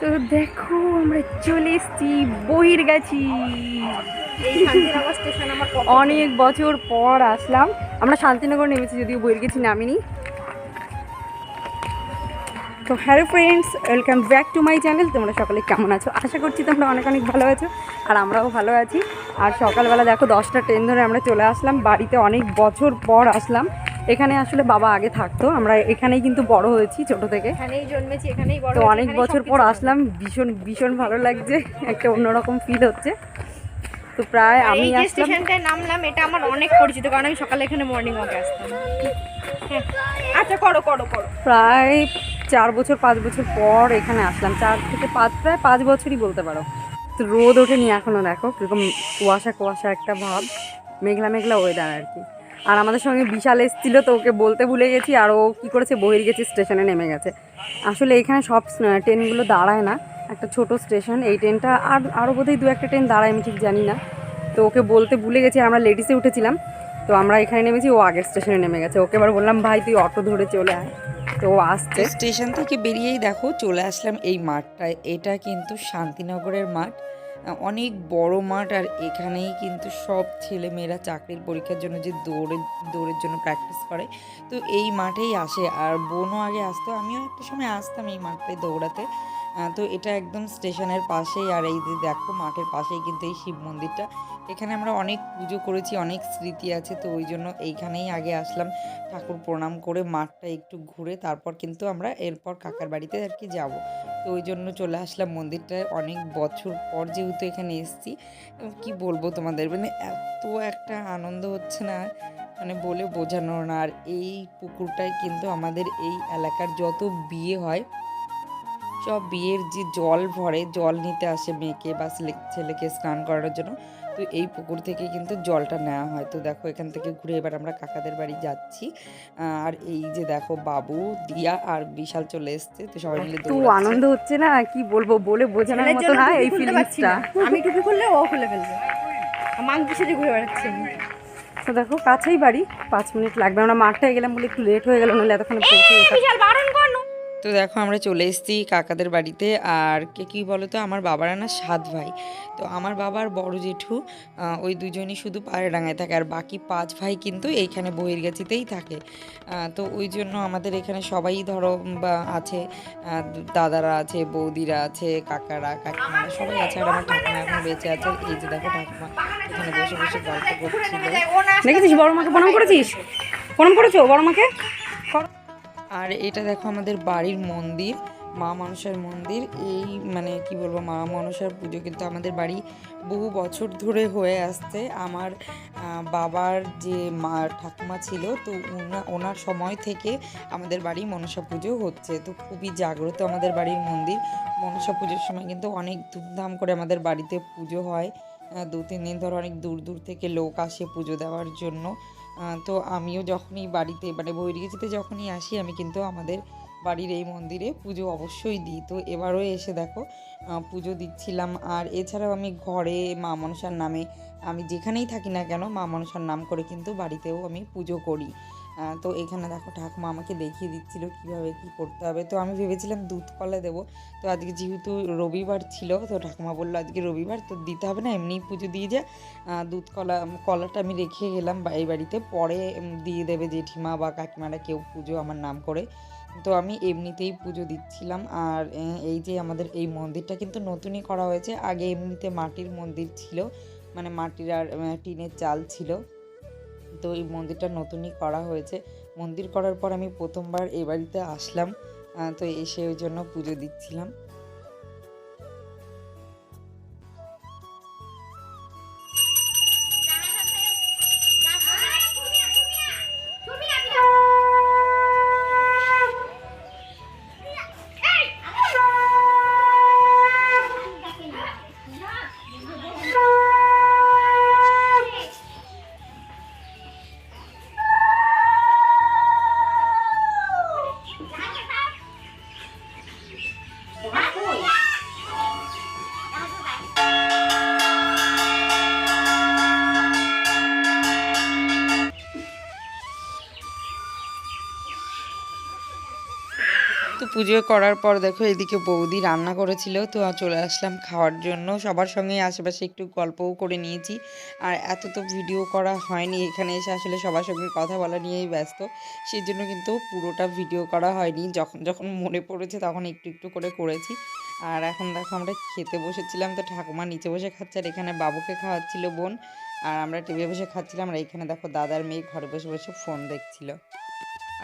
তো দেখো আমরা চলে এসেছি বহির গেছি অনেক বছর পর আসলাম। আমরা শান্তিনগর নেমেছি যদিও বহির গেছি নামিনি। তো hello friends welcome back to my channel তোমরা সকলে কেমন আছো? আশা করছি তোমরা অনেক অনেক ভালো আছো আর আমরাও ভালো আছি। আর সকালবেলা দেখো দশটা ট্রেন ধরে আমরা চলে আসলাম। বাড়িতে অনেক বছর পর আসলাম। এখানে আসলে বাবা আগে থাকতো আমরা এখানেই কিন্তু বড় হয়েছি ছোট থেকে। এখানেই জন্মেছি এখানেই বড় তো অনেক বছর পর আসলাম ভীষণ ভীষণ ভালো লাগছে একটা অন্যরকম ফিল হচ্ছে। তো প্রায় আমি এই স্টেশনটায় নামলাম এটা আমার অনেক পরিচিত কারণ আমি সকালে এখানে মর্নিং ওয়াকে আসতাম। হ্যাঁ। আচ্ছা করো করো করো। প্রায় চার বছর পাঁচ বছর পর এখানে আসলাম। চার থেকে পাঁচ প্রায় পাঁচ বছরই বলতে পারো। তো রোদ ওঠেনি এখনও দেখো কীরকম কুয়াশা কুয়াশা একটা ভাব। মেঘলা মেঘলা ওয়েদার আর কি। আর আমাদের সঙ্গে বিশাল এসেছিল তো ওকে বলতে ভুলে গেছি আর ও কী করেছে বহির গেছে স্টেশনে নেমে গেছে। আসলে এখানে সব ট্রেনগুলো দাঁড়ায় না। একটা ছোট স্টেশন, এই ট্রেনটা আর আরও বোধহয় দু একটা ট্রেন দাঁড়ায়, আমি ঠিক জানি না। তো ওকে বলতে ভুলে গেছি, আমরা লেডিসে উঠেছিলাম। তো আমরা এখানে নেমেছি, ও আগের স্টেশনে নেমে গেছে। ওকে এবার বললাম, ভাই, তুই অটো ধরে চলে আয়। তো আসছে। স্টেশন থেকে বেরিয়েই দেখো, চলে আসলাম এই মাঠটায়। এটা কিন্তু শান্তিনগরের মাঠ। অনেক বড় মাঠ আর এখানেই কিন্তু সব ছেলে মেয়েরা চাকরির পরীক্ষার জন্য যে দৌড়ে, দৌড়ের জন্য প্র্যাকটিস করে। তো এই মাঠেই আসে। আর বোনও আগে আসতো, আমিও একটা সময় আসতাম এই মাঠটায় দৌড়াতে। তো এটা একদম স্টেশনের পাশেই। আর এই যে দেখো মাঠের পাশেই কিন্তু এই শিব মন্দিরটা। এখানে আমরা অনেক পুজো করেছি, অনেক স্মৃতি আছে। তো ওই জন্য এইখানেই আগে আসলাম ঠাকুর প্রণাম করে মাঠটা একটু ঘুরে, তারপর কিন্তু আমরা এরপর কাকার বাড়িতে আর কি যাব। তো ওই জন্য চলে আসলাম মন্দিরটায়। অনেক বছর পর যেহেতু এখানে এসেছি কি বলব তোমাদের? মানে এত একটা আনন্দ হচ্ছে না মানে বলে বোঝানো না। আর এই পুকুরটায় কিন্তু আমাদের এই এলাকার যত বিয়ে হয়, সব বিয়ের যে জল ভরে, জল নিতে আসে মেয়েকে বা ছেলে- ছেলেকে স্নান করানোর জন্য। তো এই পুকুর থেকে কিন্তু জলটা নেওয়া হয়। তো দেখো এখান থেকে ঘুরে এবার আমরা কাকাদের বাড়ি যাচ্ছি। আর এই যে দেখো বাবু দিয়া আর বিশাল চলে এসছে। তো সবাই মিলে তো আনন্দ হচ্ছে না? কি বলব বলে বোঝানোর মতো না এই ফিলিংসটা আমি টুপি খুললে ও খুলে ফেলবে। মাংকি সেজে ঘুরে বেড়াচ্ছি। তো দেখো কাছেই বাড়ি পাঁচ মিনিট লাগবে। আমরা মাঠটায় গেলাম বলে একটু লেট হয়ে গেল নাহলে এতক্ষণে পৌঁছে তো দেখো আমরা চলে এসেছি কাকাদের বাড়িতে আর কে কী বলো তো আমার বাবারা না সাত ভাই। তো আমার বাবার বড় জেঠু ওই দুজনই শুধু পায়রাডাঙ্গায় থাকে আর বাকি পাঁচ ভাই কিন্তু এইখানে বহির্গাছিতেই থাকে। তো ওই জন্য আমাদের এখানে সবাই ধরো আছে দাদারা আছে, বৌদিরা আছে, কাকারা, কাকিমারা সবাই আছে আর আমার ঠাকুমা এখন বেঁচে আছে। এই যে দেখো ঠাকুমা এখানে বসে বসে গল্প করছিল। দেখেছিস বড় মাকে প্রণাম করেছিস? প্রণাম করেছ বড় মাকে? আর এটা দেখো আমাদের বাড়ির মন্দির, মা মনসার মন্দির। এই মানে কি বলব, মা মনসার পুজো কিন্তু আমাদের বাড়ি বহু বছর ধরে হয়ে আসছে। আমার বাবার যে মা, ঠাকুমা ছিল, তো ওনার সময় থেকে আমাদের বাড়ি মনসা পুজো হচ্ছে। তো খুবই জাগ্রত আমাদের বাড়ির মন্দির। মনসা পুজোর সময় কিন্তু অনেক ধুমধাম করে আমাদের বাড়িতে পুজো হয়। দু, তিন দিন ধরে অনেক দূর দূর থেকে লোক আসে পুজো দেওয়ার জন্য। তো আমিও যখনই বাড়িতে মানে বৈরিগেছিতে যখনই আসি, আমি কিন্তু আমাদের বাড়ির এই মন্দিরে পুজো অবশ্যই দিই। তো এবারও এসে দেখো পুজো দিচ্ছিলাম। আর এছাড়াও আমি ঘরে মা মনসার নামে, আমি যেখানেই থাকি না কেন, মা মনসার নাম করে কিন্তু বাড়িতেও আমি পুজো করি। তো এখানে দেখো ঠাকুমা আমাকে দেখিয়ে দিচ্ছিল কীভাবে কি করতে হবে। তো আমি ভেবেছিলাম দুধ কলা দেবো। তো আজকে যেহেতু রবিবার ছিল, তো ঠাকুমা বলল আজকে রবিবার, তো দিতে হবে না, এমনিই পুজো দিয়ে যা। দুধ কলা, কলাটা আমি রেখে গেলাম এই বাড়িতে। পরে দিয়ে দেবে জেঠিমা বা কাকিমারা কেউ পুজো আমার নাম করে। তো আমি এমনিতেই পুজো দিচ্ছিলাম। আর এই যে আমাদের এই মন্দিরটা কিন্তু নতুনই করা হয়েছে। আগে এমনিতে মাটির মন্দির ছিল মানে মাটির আর টিনের চাল ছিল। তো এই মন্দিরটা নতুনই করা হয়েছে। মন্দির করার পর আমি প্রথমবার এ বাড়িতে আসলাম তো এসে ওই জন্য পুজো দিচ্ছিলাম। পুজো করার পর দেখো এদিকে বৌদি রান্না করেছিল, তো চলে আসলাম খাওয়ার জন্য। সবার সঙ্গে আশেপাশে একটু গল্পও করে নিয়েছি। আর এত তো ভিডিও করা হয়নি, এখানে এসে আসলে সবার সঙ্গে কথা বলা নিয়েই ব্যস্ত। সেই জন্য কিন্তু পুরোটা ভিডিও করা হয়নি। যখন যখন মনে পড়েছে তখন একটু একটু করে করেছি। আর এখন দেখো আমরা খেতে বসেছিলাম, তো ঠাকুমা নিচে বসে খাচ্ছে আর এখানে বাবুকে খাওয়াচ্ছিল বোন। আর আমরা টেবিলে বসে খাচ্ছিলাম আর এখানে দেখো দাদার মেয়ে ঘরে বসে বসে ফোন দেখছিল।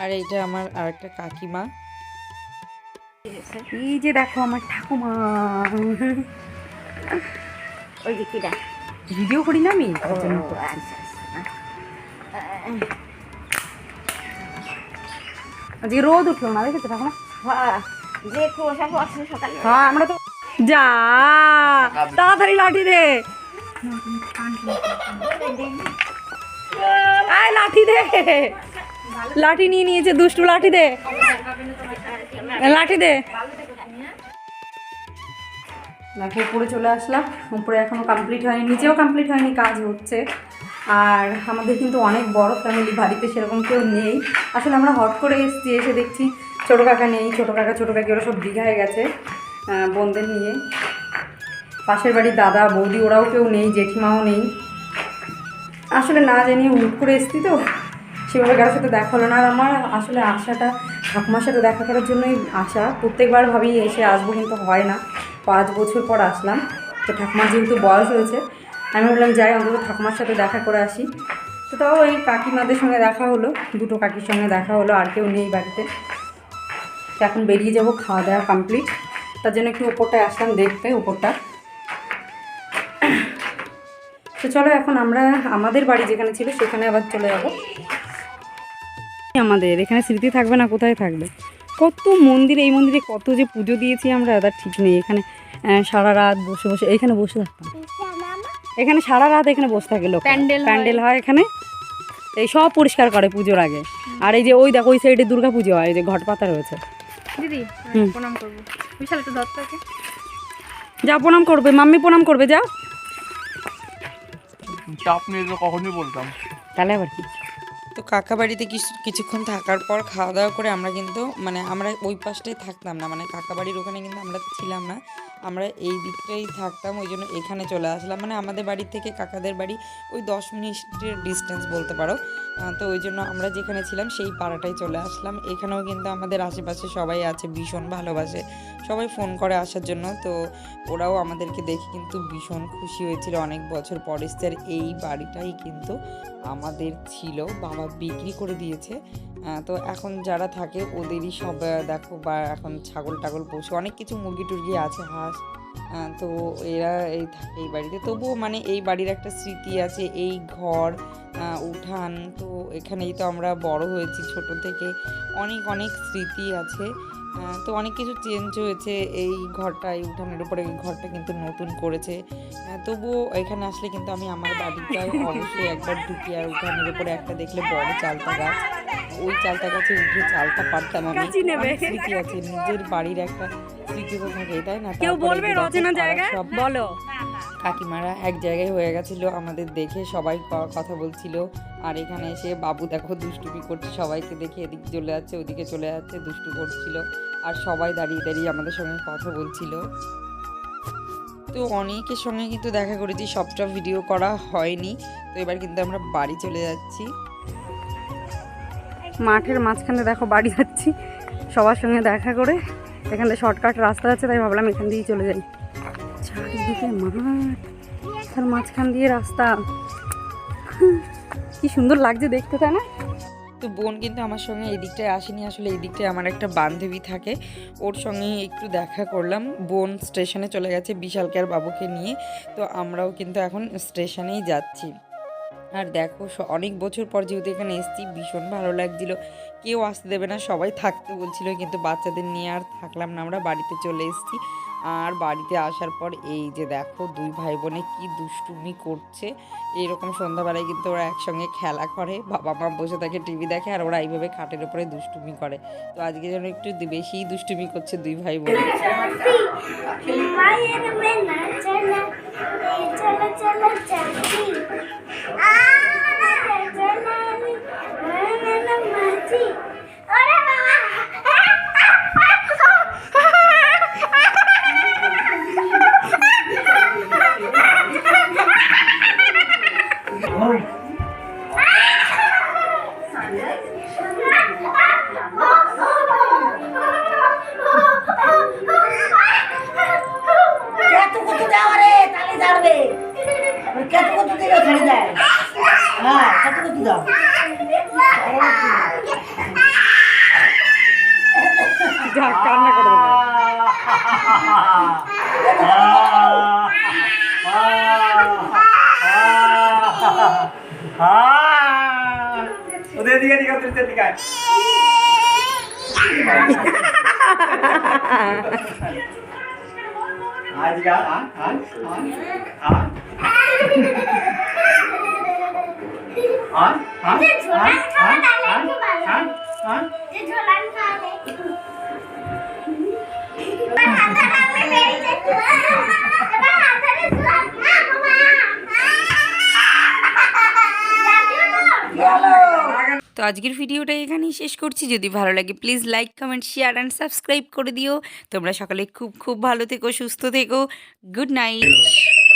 আর এইটা আমার আরেকটা কাকিমা। এই যে দেখো আমার ঠাকুমা। ওই যে কিরা ভিডিও করি না আমি? করছি। আচ্ছা আজকে রোদ উঠল না দেখেছ ঠাকুমা? হ্যাঁ হ্যাঁ আমরা তো যা তাড়াতাড়ি লাঠি দে। আয় লাঠি দে। লাঠি নিয়ে নিয়েছে দুষ্টু লাঠি দে। লাঠি দে। দেখো উপরে চলে আসলাম। উপরে এখনও কমপ্লিট হয়নি, নিচেও কমপ্লিট হয়নি, কাজ হচ্ছে। আর আমাদের কিন্তু অনেক বড় ফ্যামিলি বাড়িতে সেরকম কেউ নেই। আসলে আমরা হট করে এসেছি, এসে দেখছি ছোটো কাকা নেই, ছোটো কাকা, ছোটো কাকি, ওরা সব দীঘায় গেছে বোনদের নিয়ে। পাশের বাড়ির দাদা, বৌদি, ওরাও কেউ নেই, জেঠিমাও নেই। আসলে না জানিয়ে হুট করে এসছি তো, সেভাবে কারোর সাথে দেখা হলো না। আর আমার আসলে আশাটা ঠাকুমার সাথে দেখা করার জন্যই আসা। প্রত্যেকবার ভাবি এসে আসব কিন্তু হয় না। পাঁচ বছর পর আসলাম। তো ঠাকুমার যেহেতু বয়স হয়েছে, আমি ভাবলাম যাই, অন্তত ঠাকুমার সাথে দেখা করে আসি। তো তাও এই কাকিমাদের সঙ্গে দেখা হলো, দুটো কাকির সঙ্গে দেখা হলো, আর কেউ নেই বাড়িতে। তো এখন বেরিয়ে যাব, খাওয়া দাওয়া কমপ্লিট তার জন্য একটু উপরটায় আসলাম দেখতে, ওপরটা। তো চলো এখন আমরা আমাদের বাড়ি যেখানে ছিল, সেখানে আবার চলে যাব। আমাদের এখানে স্মৃতি থাকবে না কোথায় থাকবে? কত মন্দিরে এই মন্দিরে কত যে পুজো দিয়েছি আমরা তার ঠিক নেই। এখানে আহ, সারা রাত বসে বসে এখানে বসে থাকতাম। এখানে সারা রাত এখানে বসে থাকে লোক প্যান্ডেল হয়। প্যান্ডেল হয় এখানে। এই সব পরিষ্কার করে পুজোর আগে। আর এই যে ওই দেখো ওই সাইডে দুর্গা পুজো হয় যে ঘট পাতা রয়েছে। দিদি হুম। প্রণাম করব। বিশাল একটু দত্তকে যাও প্রণাম করবে মাম্মি প্রণাম করবে যাও চাপ নিয়ে তো কখনই বলতাম। তাহলে আবার কি? তো কাকা বাড়িতে কিছু, কিছুক্ষণ থাকার পর খাওয়া দাওয়া করে আমরা কিন্তু মানে আমরা ওই পাশটাই থাকতাম না। মানে কাকা বাড়ির ওখানে কিন্তু আমরা ছিলাম না। আমরা এই দিকটাই থাকতাম, ওই জন্য এখানে চলে আসলাম। মানে আমাদের বাড়ি থেকে কাকাদের বাড়ি ওই দশ মিনিটের ডিস্টেন্স বলতে পারো। তো ওই জন্য আমরা যেখানে ছিলাম সেই পাড়াটাই চলে আসলাম। এখানেও কিন্তু আমাদের আশেপাশে সবাই আছে, ভীষণ ভালোবাসে। সবাই ফোন করে আসার জন্য। তো ওরাও আমাদেরকে দেখে কিন্তু ভীষণ খুশি হয়েছিল। অনেক বছর পর আর এই বাড়িটাই কিন্তু আমাদের ছিল। বাবা বিক্রি করে দিয়েছে। তো এখন যারা থাকে ওদেরই সব দেখো বা এখন ছাগল টাগল, পশু, অনেক কিছু মুরগি টুরগি আছে, হাঁস তো এরা এই থাকে এই বাড়িতে। তবুও মানে এই বাড়ির একটা স্মৃতি আছে, এই ঘর উঠান। তো এখানেই তো আমরা বড় হয়েছি ছোট থেকে। অনেক অনেক স্মৃতি আছে। তো অনেক কিছু চেঞ্জ হয়েছে এই ঘরটা, এই উঠানের উপরে। এই ঘরটা কিন্তু নতুন করেছে। তবুও এখানে আসলে কিন্তু আমি আমার বাড়িটায় অবশ্যই একবার ঢুকি, আর উঠানের উপরে একটা দেখলে বড় চালতা গাছ। ওই চালতা গাছে উঠে চালতা পারতাম আমি। স্মৃতি আছে নিজের বাড়ির একটা স্মৃতি তো থাকে তাই না? কেউ বলবে রচনা জায়গায় সব বলো। কাকিমারা এক জায়গায় হয়ে গেছিল আমাদের দেখে সবাই কথা বলছিল। আর এখানে এসে বাবু দেখো দুষ্টুমি করছে সবাইকে দেখে এদিকে চলে যাচ্ছে ওদিকে চলে যাচ্ছে দুষ্টু করছিল। আর সবাই দাঁড়িয়ে দাঁড়িয়ে আমাদের সঙ্গে কথা বলছিল। তো অনেকের সঙ্গে কিন্তু দেখা করেছি সবটা ভিডিও করা হয়নি। তো এবার কিন্তু আমরা বাড়ি চলে যাচ্ছি। মাঠের মাঝখানে দেখো বাড়ি যাচ্ছি। সবার সঙ্গে দেখা করে এখান থেকে শর্টকাট রাস্তা আছে, তাই ভাবলাম এখান দিয়েই চলে যাই। চারিদিকে মাঠ, তার মাঝখান দিয়ে রাস্তা। কি সুন্দর লাগছে দেখতে, তাই না? তো বোন কিন্তু আমার সঙ্গে এই দিকটায় আসেনি, আসলে এই দিকটায় আমার একটা বান্ধবী থাকে। ওর সঙ্গে একটু দেখা করলাম। বোন স্টেশনে চলে গেছে বিশালকে আর বাবুকে নিয়ে, তো আমরাও কিন্তু এখন স্টেশনেই যাচ্ছি। আর দেখো অনেক বছর পর যেহেতু এখানে এসেছি, ভীষণ ভালো লাগছিল। কেউ আসতে দেবে না, সবাই থাকতে বলছিল, কিন্তু বাচ্চাদের নিয়ে আর থাকলাম না, আমরা বাড়িতে চলে এসেছি। আর বাড়িতে আসার পর এই যে দেখো, দুই ভাই বোনে কি দুষ্টুমি করছে। এইরকম সন্ধ্যাবেলায় কিন্তু ওরা একসঙ্গে খেলা করে বাবা মা বসে থাকে টিভি দেখে, আর ওরা এইভাবে খাটের উপরে দুষ্টুমি করে। তো আজকে যেন একটু বেশিই দুষ্টুমি করছে দুই ভাই বোন মায়ের মেলা চলা এই চলা চলা চাচি থেকে ছেড়ে যায়। হ্যাঁ কত কত দাও কান্না করে ওদের দিকে দিকে ওদের দিকে। তো? আজকের ভিডিওটা এখানেই শেষ করছি। যদি ভালো লাগে please like comment share and subscribe করে দিও। তোমরা সকালে খুব খুব ভালো থেকো সুস্থ থেকো। গুড নাইট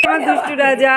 আমার দুষ্টু রাজা।